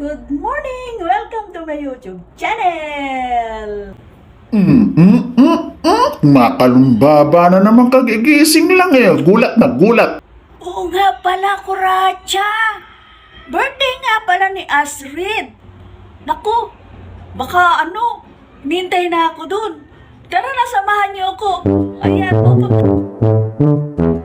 Good morning! Welcome to my YouTube channel! Mm, mm, mm, mm. Makalumbaba na naman kagigising lang eh. Gulat na gulat. Oo nga pala, Kuracha! Birthday nga pala ni Asrid! Naku, baka ano, nintay na ako dun. Tara na, samahan niyo ako. Ayan, pupunta.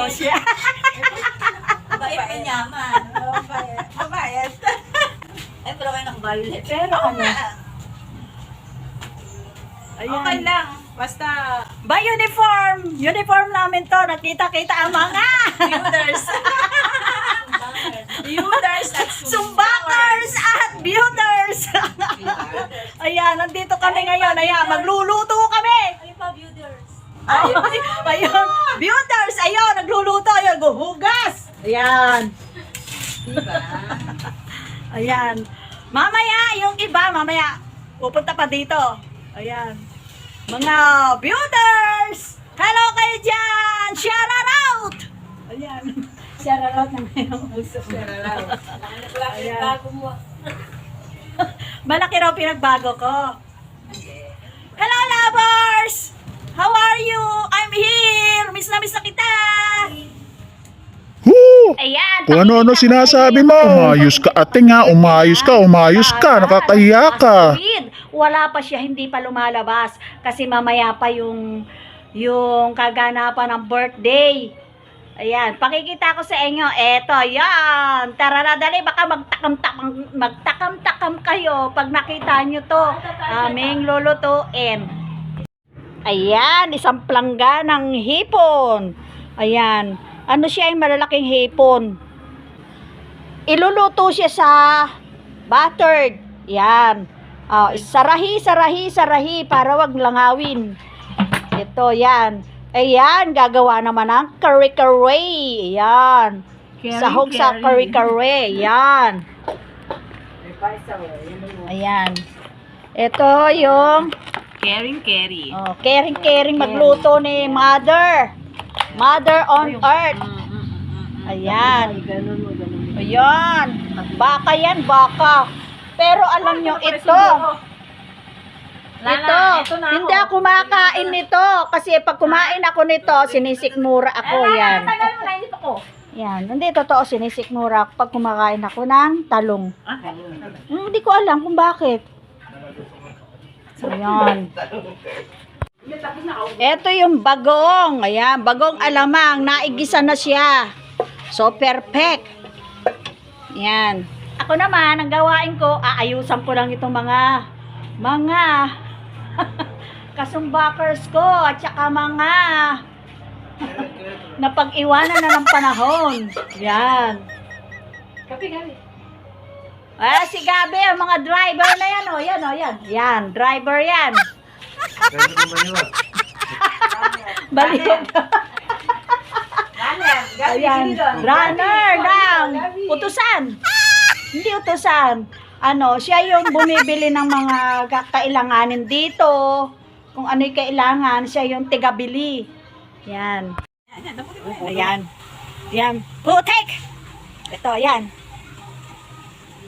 Daw siya. Mabait na nyaman. Mabait. Ay, pero kayo naka-violet. Pero ano, ayan. Okay lang. Basta Ba uniform! Uniform namin to. Nakita-kita ang mga viewers. viewers at sumbakers at beauters. Ayan, nandito kami ngayon. Ayan, magluluto Ayun, ayun. Beauters, ayun, nagluluto. Ayun, guhugas. Ayan. Diba? Ayan. Mamaya, yung iba, mamaya, pupunta pa dito. Ayan. Mga beauters! Hello kayo dyan! Shout out! Ayan. Shout out na ngayong uso. Bago mo. Malaki raw pinagbago ko. Hello, lovers! How are you? I'm here! Miss na miss na kita! Hoo! Ayan! Kung ano-ano sinasabi mo. Umayos ka ate nga. Umayos ka. Umayos ka. Nakakahiya ka. Wala pa siya, hindi pa lumalabas. Kasi mamaya pa yung, yung kaganapan ng birthday. Ayan, pakikita ko sa inyo. Eto, yan. Tara na, dali. Baka magtakam-takam, magtakam-takam kayo pag nakita nyo to. Aming lulutuin. Ayan, isang plangga ng hipon. Ayan. Ano siya yung malalaking hipon? Iluluto siya sa buttered. Yan. Oh, sarahi, sarahi, sarahi para wag langawin. Ito, yan. Ayan, gagawa naman ng curry-curry. Ayan. Sahog sa curry-curry. Ayan. Ayan. Ito yung Caring carry. oh, caring-caring magluto ni Mother. Mother on Earth. Ayan. Ayan. Baka yan, baka. Pero alam nyo, ito. Ito, hindi ako kumakain nito. Kasi pag kumain ako nito, sinisikmura ako. Yan. Tagal mo na, hindi ko. Yan. Hindi totoo, sinisikmura ako pag kumakain ako ng talong. Hmm, Hindi ko alam kung bakit. So, yan. Ito yung bagong. Ayan, bagong alamang. Naigisa na siya. So, perfect. Yan. Ako naman, ang gawain ko, aayusan ko lang itong mga mga kasumbakers ko at saka mga napag-iwanan na ng panahon. Yan. Kapi, kapi. Ah, si Gabi, ang mga driver na yan, oh. Yan, oh, yan. Yan, driver yan. Baliw. Ganyan. Gabi, Ayan, sino doon? runner. Gabi. Utusan. Hindi utusan. Ano, siya yung bumibili ng mga ka- kailanganin dito. Kung ano'y kailangan, siya yung tigabili. Yan. Ayan. Yan. Putek! Ito, yan.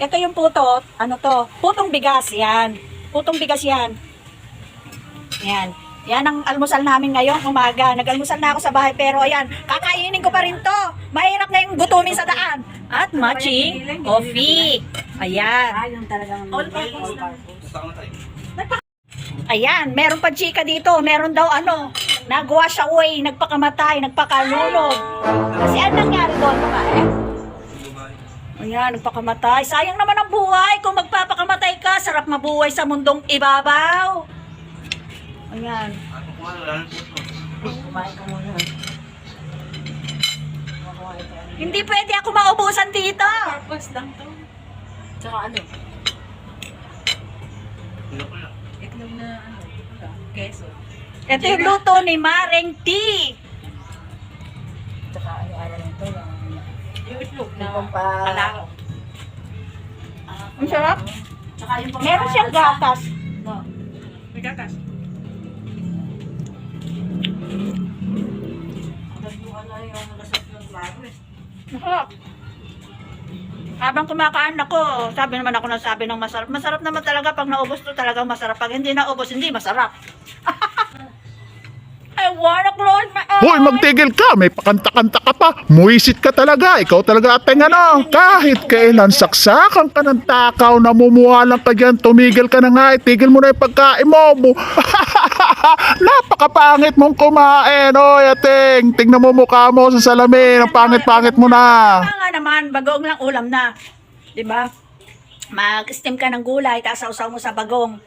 Ito yung puto. Ano to? Putong bigas. Yan. Putong bigas yan. Yan. Yan ang almusal namin ngayong umaga. Nag-almusal na ako sa bahay pero ayan, kakainin ko pa rin to. Mahirap na yung gutumin sa daan. At matching coffee. Ayan. Ah, All purpose Ayan, meron pa chika dito. Meron daw ano, nag-wash away, nagpakamatay, nagpakalulog. Kasi ano nangyari doon mga eh? Ayan, nagpakamatay. Sayang naman ang buhay. Kung magpapakamatay ka, sarap mabuhay sa mundong ibabaw. Ayan. Hindi pwede ako maubusan dito. Purpose lang to. Tsaka ano? Itlog na ano? Keso. Ito yung luto ni Mareng T. Yung itlog na kalao. Ang sarap. Tsaka yung Meron siyang gatas. No. May gatas. Masarap. Habang kumakain ako, sabi naman ako na sabi ng masarap. Masarap naman talaga pag naubos to talagang masarap. Pag hindi naubos, hindi masarap. I wanna close my. Hoy, magtigil ka. May pakanta-kanta ka pa. Muisit ka talaga. Ikaw talaga ateng ano. Kahit kailan saksakan ka ng takaw, namumuhalang ka dyan, tumigil ka na nga. Itigil mo na yung pagkain mo. Napakapangit mong kumain. Hoy, ateng. Tingnan mo mukha mo sa salamin. Ang pangit-pangit mo na. Kaya nga naman, bagong lang ulam na. Di ba? Mag-steam ka ng gulay, tapos sausaw mo sa bagong.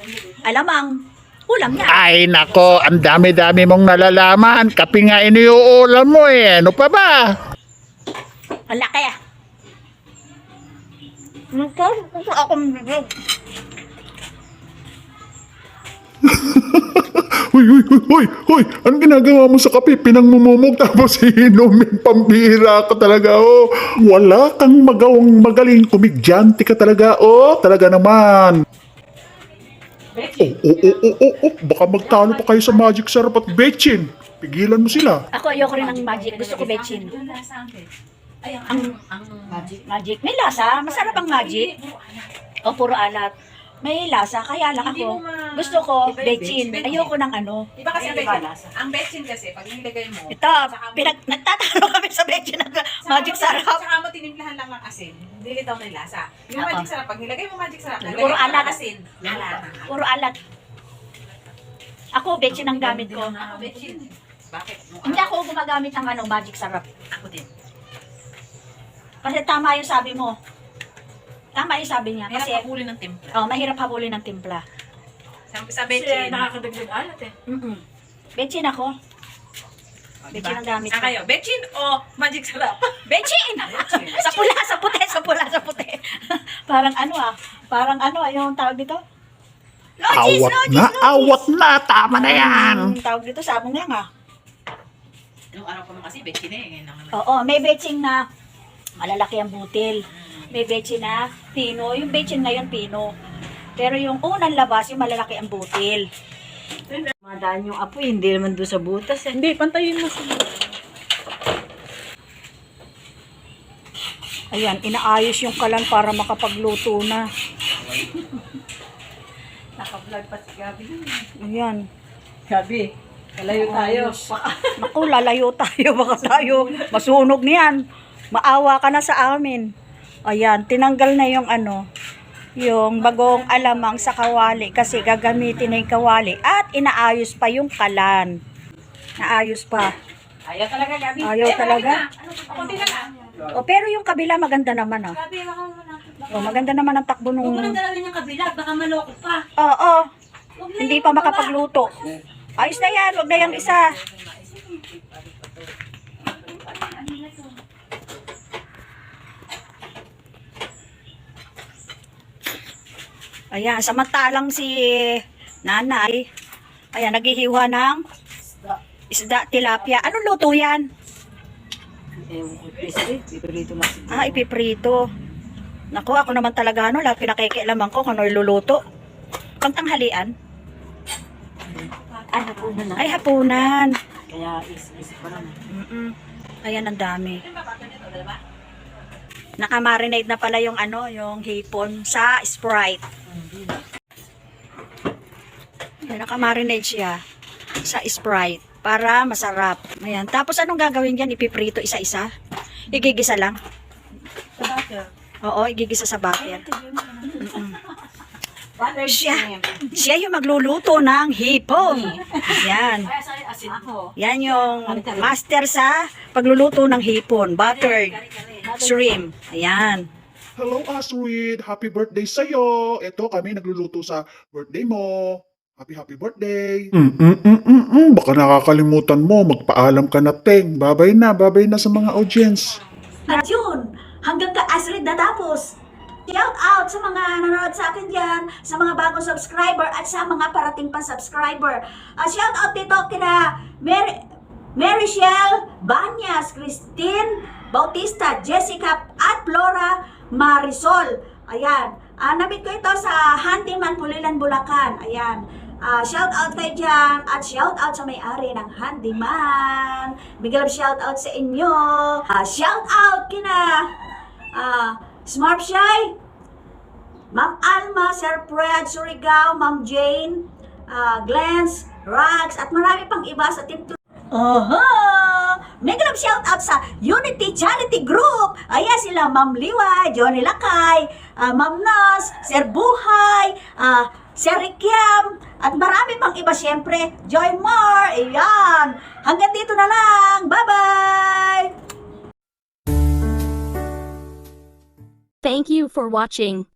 Alamang, ulam na. Ay nako, ang dami-dami mong nalalaman. Kapi nga iniuulam mo eh. Ano pa ba? Laki ah. Nako, ako Hoy, hoy, hoy, hoy, hoy, anong ginagawa mo sa kape? Pinangmumumog tapos inumin pambira ka talaga, oh. Wala kang magawang magaling komedyante ka talaga, oh. Talaga naman. Oh, oh, oh, oh, oh, oh. Baka magtalo pa kayo sa Magic Sarap at Betchin. Pigilan mo sila. Ako ayoko rin ng magic. Gusto ko betchin. Ang, ang magic. Magic. May lasa. Masarap ang magic. O, puro alat. May lasa. Kaya lang Hindi ako. mo ma- Gusto ko Iba yung betchin. Ayoko ng ano. Iba kasi ang betchin. lasa. Ang betchin kasi, pag nilagay mo, Ito, pinag, nagtatalo kami sa betchin ng magic saka mo- sarap. Saka mo tinimplahan lang ng asin. Dilitaw na yung lasa. Yung Oo. magic sarap, pag nilagay mo magic sarap, Puro nilagay mo alat. ng asin. Alat. Puro alat. Ako, betchin ang gamit ko. Ako betchin. Bakit? Hindi ako gumagamit ng ano, magic sarap. Ako din. Kasi tama yung sabi mo. Tama yung sabi niya. Kasi, kapuli ng timpla. oh, mahirap habulin ng timpla. Sa, sa betchin. nakakadagdag alat eh. Mm-mm. Betchin ako. Betchin ang gamit Saan ko. kayo? Betchin o magic sarap? Betchin! sa pula, sa puti, sa pula, sa puti. parang ano ah, parang ano ah, yung tawag dito? Logis, Awat logis, na, logis. awat na. Tama na yan. Ang tawag dito, sabong lang ah. Yung araw ko naman kasi betchin eh. Ngayon naman. Oo, may betching na malalaki ang butil. May betchin na pino. Yung betchin ngayon, pino. Pero yung unang labas, yung malalaki ang butil. Madaan yung apoy, hindi naman doon sa butas eh. Hindi, pantayin mo sila. Ayan, inaayos yung kalan para makapagluto na. Naka-vlog pa si Gabi. Ayan. Gabi, kalayo tayo. Naku, lalayo tayo. Baka tayo masunog niyan. Maawa ka na sa amin. Ayan, tinanggal na yung ano, yung bagong alamang sa kawali kasi gagamitin na yung kawali at inaayos pa yung kalan. Naayos pa. Ayaw talaga Gabi. Ayaw talaga. Ako din na lang. O, pero yung kabila maganda naman ah. Gabi, baka. O, maganda naman ang takbo nung... Huwag mo nang dalawin yung kabila, baka maloko pa. Oo, Huwag na hindi pa makapagluto. Ayos na yan, wag na yung isa. Ayan, samantalang si nanay, ayan, naghihiwa ng isda, tilapia. Anong luto yan? Ewan ko, pwede, pipirito lang si Ah, ipiprito. Naku, ako naman talaga, ano, lahat pinakikialaman ko kung ano iluluto. Pangtanghalian? Ay, hapunan na. Ay, hapunan. Kaya is isip pa lang. Ayan, ang dami. Nakamarinate na pala yung ano, yung hipon sa Sprite. Ayan, nakamarinate siya sa Sprite para masarap. Ayan. Tapos anong gagawin dyan? Ipiprito isa-isa? Igigisa lang? Sa butter. Oo, igigisa sa butter. Mm-mm. Butter Siya. Siya yung magluluto ng hipon. Yan. Yan yung master sa pagluluto ng hipon. Buttered shrimp. Ayan. Hello, Asweed. Happy birthday sa'yo. Ito, kami nagluluto sa birthday mo. Happy, happy birthday. Mm, mm, mm, mm, mm. Baka nakakalimutan mo. Magpaalam ka na, Teng. Babay na, babay na sa mga audience. At yun, hanggang ka Asrid natapos. Shout out sa mga nanonood sa akin dyan, sa mga bagong subscriber at sa mga parating pang subscriber. Uh, shout out dito kina Mary, Mary Shell, Banyas, Christine, Bautista, Jessica at Flora Marisol. Ayan. Ah, nabit ko ito sa Handyman Pulilan, Bulacan. Ayan. Ah, shout out kayo dyan at shout out sa may-ari ng handyman. Big shout out sa inyo. Ah, shout out kina ah, Smart Shy, Ma'am Alma, Sir Fred Surigao, Ma'am Jane, ah, Glens, Rags, at marami pang iba sa Team Oho! Mega love shout out sa Unity Charity Group. Ayan sila Ma'am Liwa, Johnny Lakay, ah, Ma'am Nas, Sir Buhay, ah, Sir Rikyam, at marami pang iba syempre. Joy Mar, ayan. Hanggang dito na lang. Bye-bye! Thank you for watching.